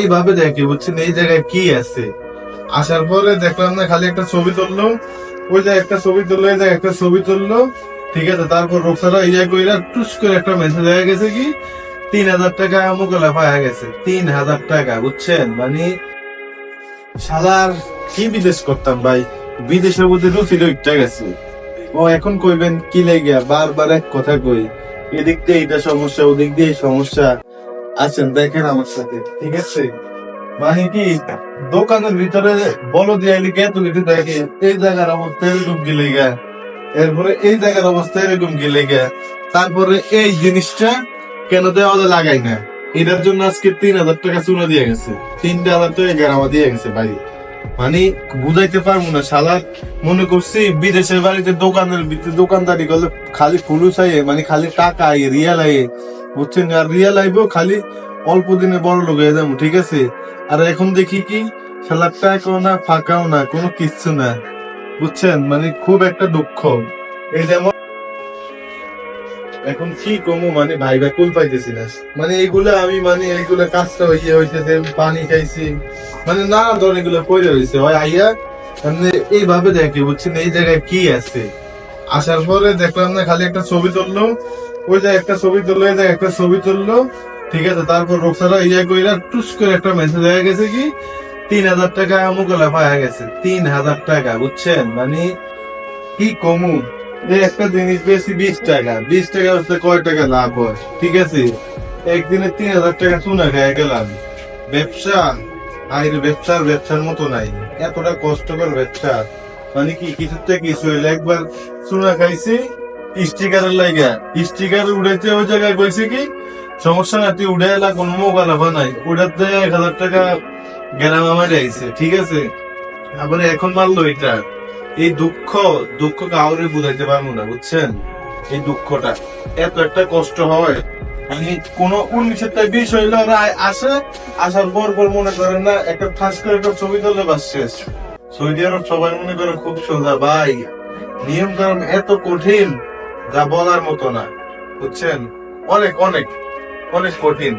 এইভাবে দেখে, বুঝছেন? এই জায়গায় কি আছে? আসার পরে দেখলাম না, খালি একটা ছবি তুললো। ওই জায়গায় একটা ছবি তুললো, এই জায়গায় একটা ছবি তুললো। ঠিক আছে, তারপর রোকসারা ইয়া কইরা টুস করে একটা মেসেজ হয়ে গেছে কি? তিন হাজার টাকা মুকলা পাওয়া গেছে। তিন হাজার টাকা, বুঝছেন? মানে সালার কি বিদেশ করতাম ভাই? বিদেশের মধ্যে রুচি রইটা গেছে। ও এখন কইবেন, কি লেগে বারবার এক কথা কই। এদিক দিয়ে এটা সমস্যা, ওদিক দিয়ে সমস্যা। আছেন, দেখেন আমার সাথে, ঠিক আছে? মানে কি, দোকানের ভিতরে বলো দিয়ে লিখে কিছু দেখে এই জায়গার অবস্থা এরকম কি লেগে? এরপরে এই জায়গার অবস্থা এরকম কি লেগে? তারপরে এই জিনিসটা কেন দেওয়া লাগাই না? এটার জন্য আজকে তিন হাজার টাকা চুনা দিয়ে গেছে। তিনটা হাজার টাকা গ্রামা দিয়ে গেছে ভাই। মানে বুঝাইতে পারব না, শালা। মনে করছি বিদেশের বাড়িতে দোকানের দোকানদারি করলে খালি ফুলুস আইয়ে মানে খালি টাকা আইয়ে, রিয়াল আইয়ে বুঝছেন? আর রিয়াল আইবো খালি অল্প দিনে বড় লোক হয়ে যাব, ঠিক আছে? আর এখন দেখি কি? শালার না ফাঁকাও না, কোনো কিচ্ছু না। বুঝছেন? মানে খুব একটা দুঃখ। এই যেমন এখন কি কমু মানে ভাই ভাই কুল পাইতেছি না। মানে এইগুলা আমি মানে এইগুলা কাজটা হইয়ে হইতেছে, পানি খাইছি। মানে নানা ধরনের এগুলো রয়েছে হয় আইয়া মানে এইভাবে দেখে, বুঝছেন? এই জায়গায় কি আছে? আসার পরে দেখলাম না, খালি একটা ছবি তুললো। ওই জায়গায় একটা ছবি তুললো, এই জায়গায় একটা ছবি তুললো। ঠিক আছে, তারপর রোকসারা ইয়া কইরা টুস করে একটা মেসেজ হয়ে গেছে কি, তিন হাজার টাকা মুকলা পাওয়া গেছে। তিন হাজার টাকা, বুঝছেন? মানে কি কমু? এই একটা জিনিস বেশি বিশ টাকা। বিশ টাকা হচ্ছে কয় টাকা লাভ হয়? ঠিক আছে? একদিনে তিন হাজার টাকা চুনা খেয়ে গেলাম। ব্যবসা? আইরে ব্যবসার ব্যবসার মতো নাই। এতটা কষ্টকর ব্যবসা। মানে কি, কিছুতে কিছু হইলে। একবার চুনা খাইছি স্টিকারের লাইগা স্টিকার উড়াইতে ওই জায়গায় কইছে কি, সমস্যা না তুই উড়ে এলা কোনো মোবাইল নাই। ওটাতে এক হাজার টাকা গ্রাম আমার আইছে, ঠিক আছে? আবার এখন মারলো এটা। এই দুঃখ দুঃখ কাউরে বুঝাইতে পারব না, বুঝছেন? এই দুঃখটা। এত একটা কষ্ট হয়। মানে কোন উনিশের টাই বিষ হইল, ওরা আসে, আসার পর পর মনে করেন না, একটা ঠাস করে একটা ছবি তুললে বাস শেষ। সৌদি আরব সবাই মনে করে খুব সোজা, ভাই নিয়ম কারণ এত কঠিন যা বলার মতো না। বুঝছেন? অনেক অনেক অনেক কঠিন।